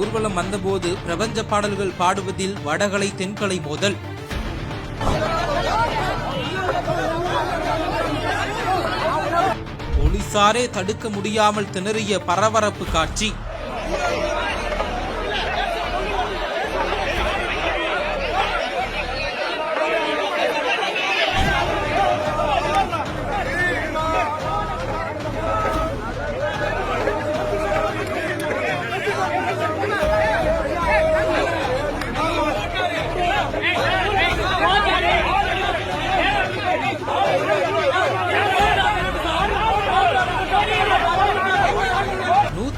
ஊர்வலம் வந்தபோது பிரபஞ்ச பாடல்கள் பாடுவதில் வடகலை தென்கலை மோதல். போலீசாரே தடுக்க முடியாமல் திணறிய பரபரப்பு காட்சி.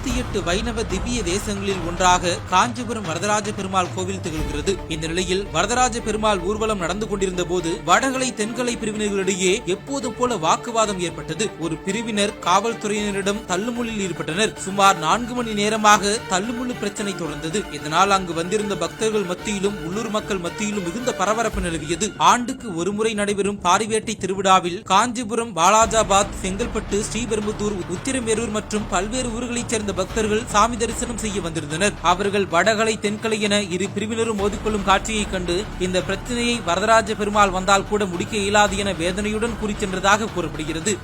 இருபத்தி எட்டு வைணவ திவ்ய தேசங்களில் ஒன்றாக காஞ்சிபுரம் வரதராஜ பெருமாள் கோவில் திகழ்கிறது. இந்த நிலையில் வரதராஜ பெருமாள் ஊர்வலம் நடந்து கொண்டிருந்த போது வடகலை தென்கலை பிரிவினர்களிடையே எப்போது போல வாக்குவாதம் ஏற்பட்டது. ஒரு பிரிவினர் காவல்துறையினரிடம் தள்ளுமுள்ளில் ஈடுபட்டனர். சுமார் நான்கு மணி நேரமாக தள்ளுமுள்ளு பிரச்சனை தொடர்ந்தது. இதனால் அங்கு வந்திருந்த பக்தர்கள் மத்தியிலும் உள்ளூர் மக்கள் மத்தியிலும் மிகுந்த பரபரப்பு நிலவியது. ஆண்டுக்கு ஒருமுறை நடைபெறும் பாரிவேட்டை திருவிழாவில் காஞ்சிபுரம் பாலாஜாபாத் செங்கல்பட்டு ஸ்ரீபெரும்புதூர் உத்திரமேரூர் மற்றும் பல்வேறு ஊர்களைச் சேர்ந்த பக்தர்கள் சாமி தரிசனம் செய்ய வந்திருந்தனர். அவர்கள் வடகலை தென்கலை என இரு பிரிவினரும் மோதிக்கொள்ளும் காட்சியை கண்டு இந்த பிரச்சனையை வரதராஜ பெருமாள் வந்தால் கூட முடிக்க இயலாது என வேதனையுடன் கூறி சென்றதாக கூறப்படுகிறது.